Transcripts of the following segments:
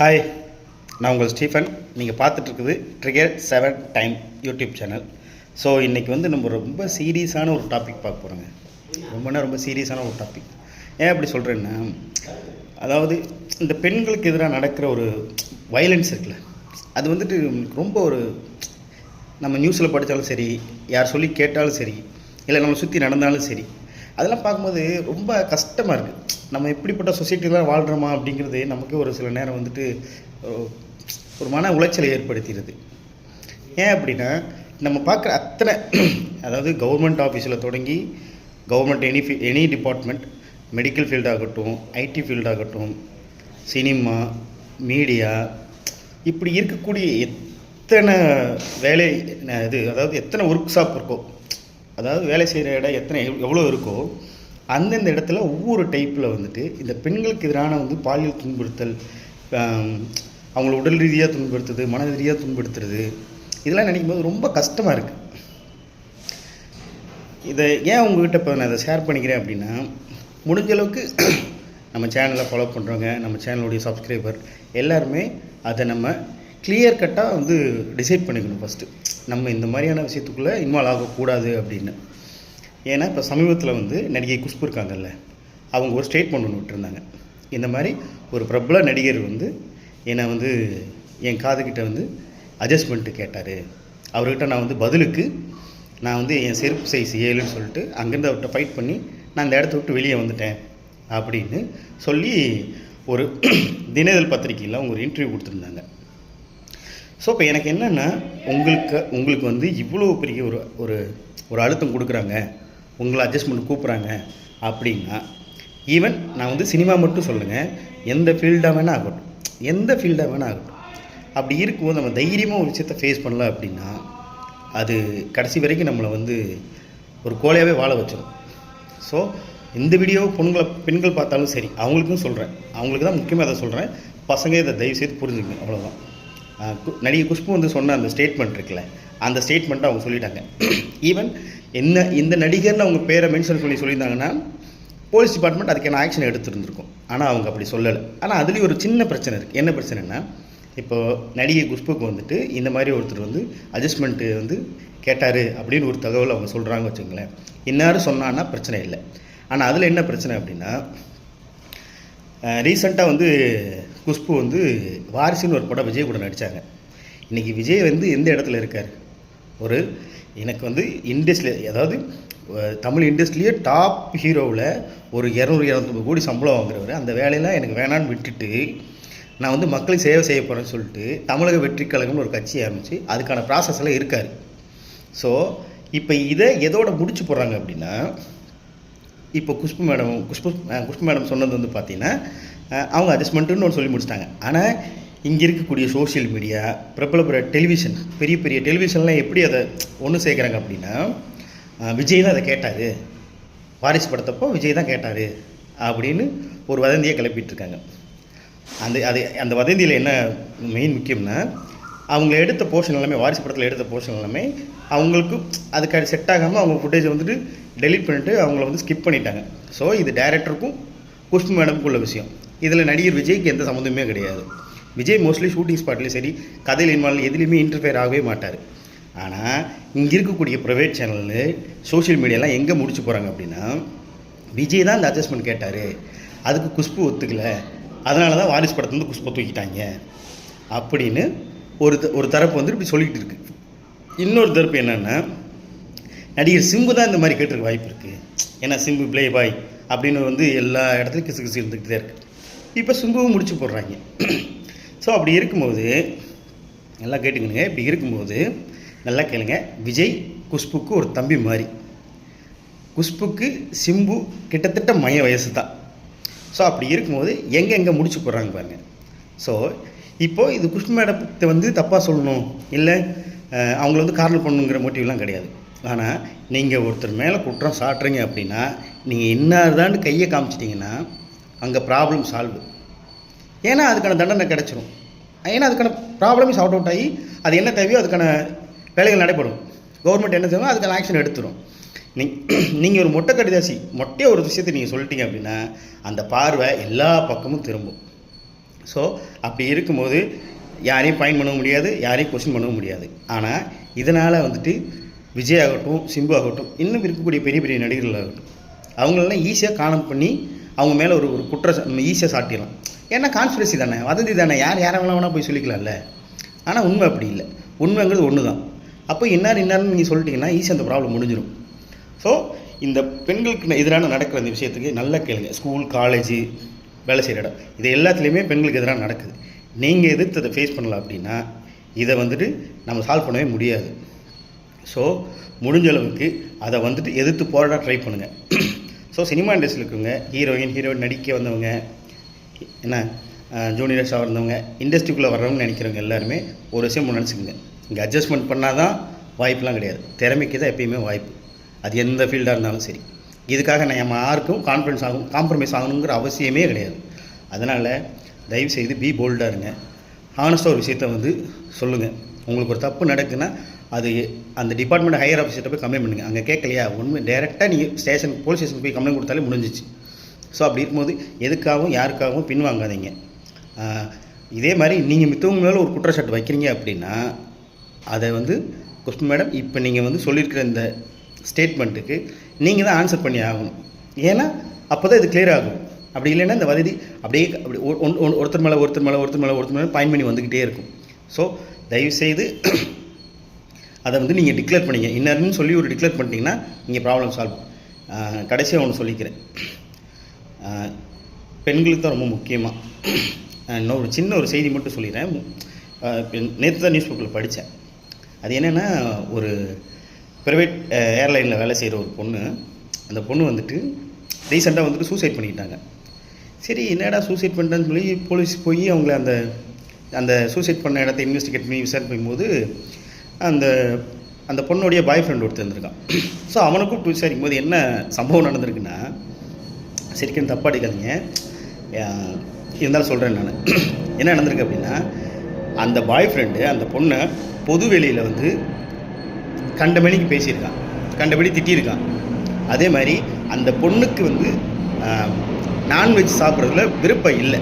Hi நான் உங்கள் Stephen. நீங்கள் பார்த்துட்ருக்குது trigger seven time YouTube channel so இன்றைக்கி வந்து நம்ம ரொம்ப சீரியஸான ஒரு டாபிக் பார்க்க போகிறோங்க ரொம்பனா ரொம்ப சீரியஸான ஒரு டாபிக் ஏன் அப்படி சொல்கிறேன்னா அதாவது இந்த பெண்களுக்கு எதிராக நடக்கிற ஒரு வயலன்ஸ் இருக்குல்ல அது வந்துட்டு ரொம்ப ஒரு நம்ம நியூஸில் படித்தாலும் சரி யார் சொல்லி கேட்டாலும் சரி இல்லை நம்ம சுற்றி நடந்தாலும் சரி அதெல்லாம் பார்க்கும்போது ரொம்ப கஷ்டமாக இருக்குது நம்ம எப்படிப்பட்ட சொசைட்டிலாம் வாழ்கிறோமா அப்படிங்கிறது நமக்கு ஒரு சில நேரம் வந்துட்டு ஒரு மன உளைச்சலை ஏற்படுத்திடுது. ஏன் அப்படின்னா நம்ம பார்க்குற அத்தனை அதாவது கவர்மெண்ட் ஆஃபீஸில் தொடங்கி government any fee any department medical ஃபீல்டாகட்டும் IT ஃபீல்டாகட்டும் சினிமா மீடியா இப்படி இருக்கக்கூடிய எத்தனை வேலை இது அதாவது எத்தனை ஒர்க் ஷாப் இருக்கோ அதாவது வேலை செய்கிற இடம் எத்தனை எவ்- எவ்வளோ இருக்கோ அந்தந்த இடத்துல ஒவ்வொரு டைப்பில் வந்துட்டு இந்த பெண்களுக்கு எதிரான வந்து பாலியல் துன்புறுத்தல் அவங்கள உடல் ரீதியாக துன்புறுத்துறது மன ரீதியாக துன்புறுத்துறது இதெல்லாம் நினைக்கும் போது ரொம்ப கஷ்டமாக இருக்குது இதை ஏன் உங்ககிட்ட இப்போ நான் இதை ஷேர் பண்ணிக்கிறேன் அப்படின்னா முடிஞ்ச அளவுக்கு நம்ம சேனலை ஃபாலோ பண்ணுறவங்க நம்ம சேனலுடைய சப்ஸ்கிரைபர் எல்லாருமே அதை நம்ம கிளியர் கட்டாக வந்து டிசைட் பண்ணிக்கணும் ஃபஸ்ட்டு நம்ம இந்த மாதிரியான விஷயத்துக்குள்ளே இன்வால்வ் ஆகக்கூடாது அப்படின்னு. ஏன்னா இப்போ சமீபத்தில் வந்து நடிகை குஷ்பு இருக்காங்கல்ல அவங்க ஒரு ஸ்டேட்மெண்ட் ஒன்று விட்டுருந்தாங்க. இந்த மாதிரி ஒரு பிரபல நடிகர் வந்து என்னை வந்து என் காதுகிட்ட வந்து அட்ஜஸ்ட்மெண்ட்டு கேட்டார். அவர்கிட்ட நான் வந்து பதிலுக்கு நான் வந்து என் செருப்பு சைஸ் ஏழுன்னு சொல்லிட்டு அங்கேருந்து அவர்கிட்ட ஃபைட் பண்ணி நான் இந்த இடத்த விட்டு வெளியே வந்துட்டேன் அப்படின்னு சொல்லி ஒரு தினதல் பத்திரிக்கையில் அவங்க ஒரு இன்டர்வியூ கொடுத்துருந்தாங்க. ஸோ இப்போ எனக்கு என்னென்னா உங்களுக்கு உங்களுக்கு வந்து இவ்வளோ பெரிய ஒரு ஒரு ஒரு அழுத்தம் கொடுக்குறாங்க. உங்களை அட்ஜஸ்ட்மெண்ட் கூப்பிட்றாங்க அப்படின்னா ஈவன் நான் வந்து சினிமா மட்டும் சொல்லுங்கள் எந்த ஃபீல்டாக வேணால் ஆகட்டும். எந்த ஃபீல்டாக வேணால் ஆகட்டும். அப்படி இருக்கும்போது நம்ம தைரியமாக ஒரு விஷயத்தை ஃபேஸ் பண்ணல அப்படின்னா அது கடைசி வரைக்கும் நம்மளை வந்து ஒரு கோலையாகவே வாழ வச்சிடும் ஸோ இந்த வீடியோ பொண்களை பெண்கள் பார்த்தாலும் சரி அவங்களுக்கும் சொல்கிறேன் அவங்களுக்கு தான் முக்கியமாக அதை சொல்கிறேன் பசங்க இதை தயவு செய்து புரிஞ்சுக்கணும் அவ்வளோதான் கு- நடிகை குஷ்பு வந்து சொன்ன அந்த ஸ்டேட்மெண்ட் இருக்குல்ல அந்த ஸ்டேட்மெண்ட்டை அவங்க சொல்லிட்டாங்க. ஈவன் என்ன இந்த நடிகர்னு அவங்க பேரை மென்ஷன் பண்ணி சொல்லியிருந்தாங்கன்னா போலீஸ் டிபார்ட்மெண்ட் அதுக்கான ஆக்ஷன் எடுத்துருந்துருக்கும். ஆனால் அவங்க அப்படி சொல்லலை. ஆனால் அதுலேயும் ஒரு சின்ன பிரச்சனை இருக்குது என்ன பிரச்சனைனா இப்போ நடிகை குஷ்புக்கு வந்துட்டு இந்த மாதிரி ஒருத்தர் வந்து அட்ஜஸ்ட்மெண்ட்டு வந்து கேட்டார் அப்படின்னு ஒரு தகவல் அவங்க சொல்கிறாங்க வச்சுங்களேன் இன்னாரும் சொன்னான்னா பிரச்சனை இல்லை. ஆனால் அதில் என்ன பிரச்சனை அப்படின்னா ரீசெண்டாக வந்து குஷ்பு வந்து வாரிசுன்னு ஒரு படம் விஜய் கூட நடித்தாங்க இன்றைக்கி விஜய் வந்து எந்த இடத்துல இருக்கார்? ஒரு எனக்கு வந்து இண்டஸ்ட்ரியில் அதாவது தமிழ் இண்டஸ்ட்ரியிலேயே டாப் ஹீரோவில் ஒரு இரநூறு இரநூத்தம்பது கோடி சம்பளம் வாங்குறவர். அந்த வேலையெல்லாம் எனக்கு வேணான்னு விட்டுட்டு நான் வந்து மக்களுக்கு சேவை செய்ய போகிறேன்னு சொல்லிட்டு தமிழக வெற்றி கழகம்னு ஒரு கட்சி ஆரம்பித்து அதுக்கான ப்ராசஸ் எல்லாம் இருக்கார். ஸோ இப்போ இதை எதோட முடிச்சு போடுறாங்க அப்படின்னா இப்போ குஷ்பு மேடம் குஷ்பு குஷ்பு மேடம் சொன்னது வந்து பார்த்திங்கன்னா அவங்க அட்ஜஸ்ட்மெண்ட்டுன்னு ஒன்று சொல்லி முடிச்சிட்டாங்க. ஆனால் இங்கே இருக்கக்கூடிய சோஷியல் மீடியா பிரபல பிரபல டெலிவிஷன் பெரிய பெரிய டெலிவிஷன்லாம் எப்படி அதை ஒன்று சேர்க்குறாங்க அப்படின்னா விஜய் தான் அதை கேட்டார். வாரிசு படத்தப்போ விஜய் தான் கேட்டார் அப்படின்னு ஒரு வதந்தியை கிளப்பிட்டுருக்காங்க. அந்த அது அந்த வதந்தியில் என்ன மெயின் முக்கியம்னா அவங்க எடுத்த போர்ஷன் எல்லாமே வாரிசு படத்தில் எடுத்த போர்ஷன் எல்லாமே அவங்களுக்கு அதுக்கு செட் ஆகாமல் அவங்க ஃபுட்டேஜை வந்துட்டு டெலீட் பண்ணிட்டு அவங்கள வந்து ஸ்கிப் பண்ணிட்டாங்க. ஸோ இது டேரக்டருக்கும் குஷ்பு மேடமுக்கும் உள்ள விஷயம். இதில் நடிகர் விஜய்க்கு எந்த சம்மந்தமே கிடையாது. விஜய் மோஸ்ட்லி ஷூட்டிங் ஸ்பாட்லேயும் சரி கதையில் இன்வால்வ் எதுலேயுமே இன்டர்ஃபியர் ஆகவே மாட்டார். ஆனால் இங்கே இருக்கக்கூடிய ப்ரைவேட் சேனலு சோஷியல் மீடியாலாம் எங்கே முடிச்சு போகிறாங்க அப்படின்னா விஜய் தான் இந்த அட்ஜஸ்ட்மெண்ட் கேட்டார். அதுக்கு குஷ்பு ஒத்துக்கல. அதனால தான் வாரிசு படத்தை வந்து குஷ்பு தூக்கிட்டாங்க. அப்படின்னு ஒரு த- ஒரு தரப்பு வந்து இப்படி சொல்லிக்கிட்டு இருக்கு. இன்னொரு தரப்பு என்னென்னா நடிகர் சிம்பு தான் இந்த மாதிரி கேட்டிருக்க வாய்ப்பு இருக்குது ஏன்னா சிம்பு ப்ளே பாய் அப்படின்னு வந்து எல்லா இடத்துலையும் கிசு கிசு இருந்துக்கிட்டே இருக்குது இப்போ சிம்புவும் முடிச்சு போடுறாங்க. ஸோ அப்படி இருக்கும்போது நல்லா கேட்டுக்கணுங்க. இப்படி இருக்கும்போது நல்லா கேளுங்க. விஜய் குஷ்புக்கு ஒரு தம்பி மாதிரி குஷ்புக்கு சிம்பு கிட்டத்தட்ட மைய வயசு தான் ஸோ அப்படி இருக்கும்போது எங்கே எங்கே முடிச்சு போடுறாங்க பாருங்க. ஸோ இப்போது இது குஷ்பு மேடத்தை வந்து தப்பாக சொல்லணும். இல்லை அவங்கள வந்து காரணம் பண்ணுங்கிற மோட்டிவ்லாம் கிடையாது. ஆனால் நீங்கள் ஒருத்தர் மேலே குற்றம் சாட்டுறீங்க அப்படின்னா நீங்கள் இன்னார்தான்னு கையை காமிச்சிட்டிங்கன்னா அங்கே ப்ராப்ளம் சால்வ் ஏன்னா அதுக்கான தண்டனை கிடச்சிரும். ஏன்னா அதுக்கான ப்ராப்ளம் சார்ட் அவுட் ஆகி அது என்ன தேவையோ அதுக்கான வேலைகள் நடைபெறும். கவர்மெண்ட் என்ன செய்யணும் அதுக்கான ஆக்ஷன் எடுத்துரும். நீ நீங்கள் ஒரு மொட்டை கடிதாசி மொட்டையை ஒரு விஷயத்தை நீங்கள் சொல்லிட்டீங்க அப்படின்னா அந்த பார்வை எல்லா பக்கமும் திரும்பும். ஸோ அப்படி இருக்கும்போது யாரையும் பயன் பண்ண முடியாது யாரையும் கொஸ்டின் பண்ணவும் முடியாது. ஆனால் இதனால் வந்துட்டு விஜய் ஆகட்டும் சிம்பு ஆகட்டும் இன்னும் இருக்கக்கூடிய பெரிய பெரிய நடிகர்கள் ஆகட்டும் அவங்களெல்லாம் ஈஸியாக காணம் பண்ணி அவங்க மேலே ஒரு ஒரு குற்ற ஈஸியாக சாட்டிடலாம். ஏன்னா கான்ஸ்பிரசி தானே? வதந்தி தானே? யார் யாரை வேணா வேணால் போய் சொல்லிக்கலாம்ல. ஆனால் உண்மை அப்படி இல்லை. உண்மைங்கிறது ஒன்று தான் அப்போ இன்னார் இன்னார்னு நீங்கள் சொல்லிட்டீங்கன்னா ஈஸியாக அந்த ப்ராப்ளம் முடிஞ்சிடும் ஸோ இந்த பெண்களுக்கு எதிரான நடக்கிற இந்த விஷயத்துக்கு நல்லா கேளுங்க. ஸ்கூல் காலேஜ் வேலை செய்கிற இடம். இது எல்லாத்துலேயுமே பெண்களுக்கு எதிராக நடக்குது. நீங்கள் எதிர்த்து அதை ஃபேஸ் பண்ணல அப்படின்னா இதை வந்துட்டு நம்ம சால்வ் பண்ணவே முடியாது. ஸோ முடிஞ்ச அளவுக்கு அதை வந்துட்டு எதிர்த்து போராட ட்ரை பண்ணுங்கள் ஸோ சினிமா இண்டஸ்ட்ரியில் இருக்கவங்க ஹீரோயின் ஹீரோயின் நடிக்க வந்தவங்க என்ன ஜூனியர்ஸாக இருந்தவங்க இண்டஸ்ட்ரிக்குள்ளே வர்றவங்க நினைக்கிறவங்க எல்லாருமே ஒரு விஷயம் நினச்சிக்கோங்க. இங்கே அட்ஜஸ்ட்மெண்ட் பண்ணால் தான் வாய்ப்புலாம் கிடையாது. திறமைக்கு தான் எப்பயுமே வாய்ப்பு. அது எந்த ஃபீல்டாக இருந்தாலும் சரி. இதுக்காக நான் நம்ம யாருக்கும் கான்ஃபிடன்ஸ் ஆகும் காம்ப்ரமைஸ் ஆகணுங்கிற அவசியமே கிடையாது. அதனால் தயவுசெய்து பி போல்டாக இருங்க. ஹானஸ்ட்டாக ஒரு விஷயத்த வந்து சொல்லுங்கள் உங்களுக்கு ஒரு தப்பு நடக்குன்னா அது அந்த டிபார்ட்மெண்ட் ஹையர் ஆஃபீஸர்கிட்ட போய் கம்ப்ளைண்ட் பண்ணுங்கள் அங்கே கேட்கலையா? ஒன்று டேரெக்டாக நீங்கள் ஸ்டேஷன் போலீஸ் ஸ்டேஷன் போய் கம்ப்ளைண்ட் கொடுத்தாலே முடிஞ்சிச்சு. ஸோ அப்படி இருக்கும்போது எதுக்காகவும் யாருக்காகவும் பின்வாங்காதீங்க. இதே மாதிரி நீங்கள் மித்தவங்க மேலே ஒரு குற்றச்சாட்டு வைக்கிறீங்க அப்படின்னா அதை வந்து கொஸ்டின் மேடம் இப்போ நீங்கள் வந்து சொல்லியிருக்கிற இந்த ஸ்டேட்மெண்ட்டுக்கு நீங்கள் தான் ஆன்சர் பண்ணி ஆகணும். ஏன்னா அப்போ தான் இது கிளியர் ஆகும். அப்படி இல்லைன்னா இந்த வததி அப்படியே அப்படி ஒ- ஒன்- ஒருத்தர் மேலே ஒருத்தர் மேலே ஒருத்தர் மேலே ஒருத்தர் மேலே பாயிண்ட் பண்ணி வந்துக்கிட்டே இருக்கும். ஸோ தயவுசெய்து அதை வந்து நீங்கள் டிக்ளேர் பண்ணிங்க. இன்னர்னு சொல்லி ஒரு டிக்ளேர் பண்ணிட்டீங்கன்னா நீங்கள் ப்ராப்ளம் சால்வ் கடைசியாக ஒன்று சொல்லிக்கிறேன். பெண்களுக்கு தான் ரொம்ப முக்கியமாக இன்னும் ஒரு சின்ன ஒரு செய்தி மட்டும் சொல்லிடுறேன். நேற்று தான் நியூஸ் பேப்பரில் படித்தேன் அது என்னென்னா ஒரு ப்ரைவேட் ஏர்லைனில் வேலை செய்கிற ஒரு பொண்ணு அந்த பொண்ணு வந்துட்டு ரீசெண்டாக வந்துட்டு சூசைட் பண்ணிக்கிட்டாங்க. சரி என்னடா சூசைட் பண்ணிட்டேன்னு சொல்லி போலீஸ் போய் அவங்கள அந்த அந்த சூசைட் பண்ண இடத்த இன்வெஸ்டிகேட் பண்ணி விசாரணை பண்ணும்போது அந்த அந்த பொண்ணுடைய பாய் ஃப்ரெண்ட் ஒருத்தர் இருந்திருக்கான் ஸோ அவனை கூப்பிட்டு விசாரிக்கும் போது என்ன சம்பவம் நடந்திருக்குன்னா சரிக்கும் தப்பாக அடிக்காதீங்க இருந்தாலும் சொல்கிறேன் நான். என்ன நடந்திருக்கு அப்படின்னா அந்த பாய் ஃப்ரெண்டு அந்த பொண்ணை பொது வெளியில் வந்து கண்டமணிக்கு பேசியிருக்கான். கண்டபடி திட்டியிருக்கான். அதே மாதிரி அந்த பொண்ணுக்கு வந்து நான்வெஜ் சாப்பிட்றதுல விருப்பம் இல்லை.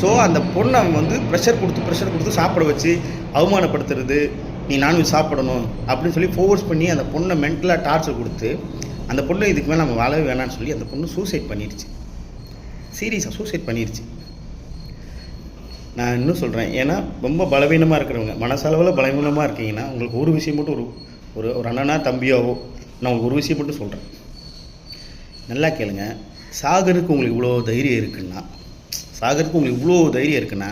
ஸோ அந்த பொண்ணை அவன் வந்து ப்ரெஷர் கொடுத்து ப்ரெஷர் கொடுத்து சாப்பிட வச்சு அவமானப்படுத்துறது நீ நான்வெஜ் சாப்பிடணும் அப்படின்னு சொல்லி ஃபோர்ஸ் பண்ணி அந்த பொண்ணை மென்டலாக டார்ச்சர் கொடுத்து அந்த பொண்ணு இதுக்கு மேலே நம்ம வாழவே வேணாம்னு சொல்லி அந்த பொண்ணு சூசைட் பண்ணிடுச்சு. சீரியஸாக சூசைட் பண்ணிடுச்சு. நான் இன்னும் சொல்கிறேன் ஏன்னா ரொம்ப பலவீனமாக இருக்கிறவங்க மனசளவில் பலவீனமாக இருக்கீங்கன்னா உங்களுக்கு ஒரு விஷயம் மட்டும் ஒரு ஒரு ஒரு அண்ணனா தம்பியாவோ நான் உங்களுக்கு ஒரு விஷயம் மட்டும் சொல்கிறேன் நல்லா கேளுங்க சாகருக்கு உங்களுக்கு இவ்வளோ தைரியம் இருக்குன்னா சாகருக்கு உங்களுக்கு இவ்வளோ தைரியம் இருக்குன்னா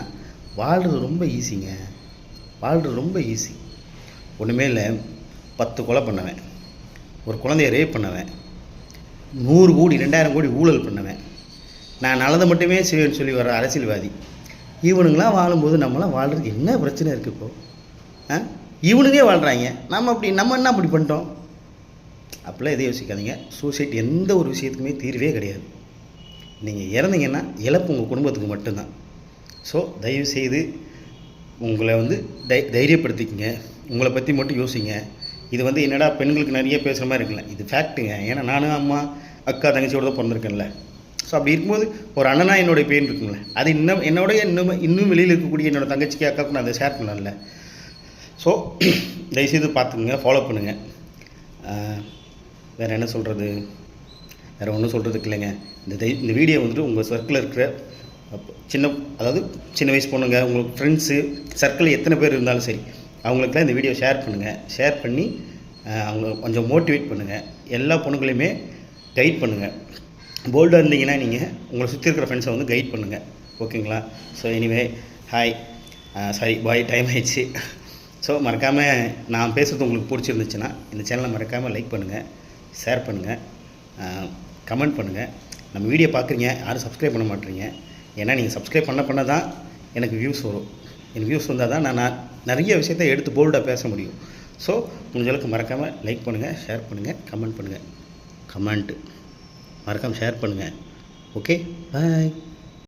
வாழ்கிறது ரொம்ப ஈஸிங்க வாழ்கிறது ரொம்ப ஈஸி ஒன்றுமே இல்லை பத்து கொலை பண்ணுவேன். ஒரு குழந்தைய ரேப் பண்ணவன். நூறு கோடி ரெண்டாயிரம் கோடி ஊழல் பண்ணவன். நான் நல்லதை மட்டுமே செய்வேன்னு சொல்லி வர அரசியல்வாதி. இவனுங்களாம் வாழும்போது நம்மளாம் வாழ்கிறதுக்கு என்ன பிரச்சனை இருக்குது இப்போ? ஆ? இவனுங்களே வாழ்கிறாங்க நம்ம அப்படி நம்ம என்ன அப்படி பண்ணிட்டோம்? அப்படிலாம் எதையும் யோசிக்காதீங்க. சூசைட் எந்த ஒரு விஷயத்துக்குமே தீர்வே கிடையாது. நீங்கள் இறந்தீங்கன்னா இழப்பு உங்கள் குடும்பத்துக்கு மட்டும்தான். ஸோ தயவு செய்து உங்களை வந்து தை தைரியப்படுத்திக்கங்க. உங்களை பற்றி மட்டும் யோசிங்க. இது வந்து என்னடா பெண்களுக்கு நிறைய பேசுகிற மாதிரி இருக்குல்ல. இது ஃபேக்ட்டுங்க ஏன்னா நானும் அம்மா அக்கா தங்கச்சியோட தான் பிறந்திருக்கேன்ல. ஸோ அப்படி இருக்கும்போது ஒரு அண்ணனா என்னோட பெயின் இருக்குங்களே அது இன்னும் என்னோட இன்னும் இன்னும் வெளியில் இருக்கக்கூடிய என்னோட தங்கச்சிக்கு அக்காவுக்கு நான் அதை ஷேர் பண்ணல ஸோ தயவுசெய்து பார்த்துக்குங்க ஃபாலோ பண்ணுங்கள் வேறு என்ன சொல்கிறது வேறு ஒன்றும் சொல்கிறதுக்கு இல்லைங்க. இந்த தை இந்த வீடியோ வந்துட்டு உங்கள் சர்க்கிளில் இருக்கிற சின்ன அதாவது சின்ன வயசு பொண்ணுங்க உங்களுக்கு ஃப்ரெண்ட்ஸு சர்க்கிள் எத்தனை பேர் இருந்தாலும் சரி அவங்களுக்குலாம் இந்த வீடியோ ஷேர் பண்ணுங்கள் ஷேர் பண்ணி அவங்க கொஞ்சம் மோட்டிவேட் பண்ணுங்கள் எல்லா பொண்ணுங்களையுமே கைட் பண்ணுங்கள் போல்டாக இருந்தீங்கன்னா நீங்கள் உங்களை சுற்றி இருக்கிற ஃப்ரெண்ட்ஸை வந்து கைட் பண்ணுங்கள் ஓகேங்களா so anyway hi sorry bye time ஆயிடுச்சு. ஸோ மறக்காமல் நான் பேசுறது உங்களுக்கு பிடிச்சிருந்துச்சுன்னா இந்த சேனலை மறக்காமல் லைக் பண்ணுங்கள் ஷேர் பண்ணுங்கள் கமெண்ட் பண்ணுங்கள் நம்ம வீடியோ பார்க்குறீங்க யாரும் சப்ஸ்கிரைப் பண்ண மாட்டேறீங்க ஏன்னா நீங்கள் சப்ஸ்கிரைப் பண்ண பண்ண தான் எனக்கு வியூஸ் வரும். எனக்கு வியூஸ் வந்தால் தான் நான் நிறைய விஷயத்தை எடுத்து போல்டாக பேச முடியும். ஸோ முடிஞ்சளவுக்கு மறக்காமல் லைக் பண்ணுங்கள் ஷேர் பண்ணுங்கள் கமெண்ட் பண்ணுங்கள் கமெண்ட்டு மறக்காமல் ஷேர் பண்ணுங்கள் ஓகே பாய்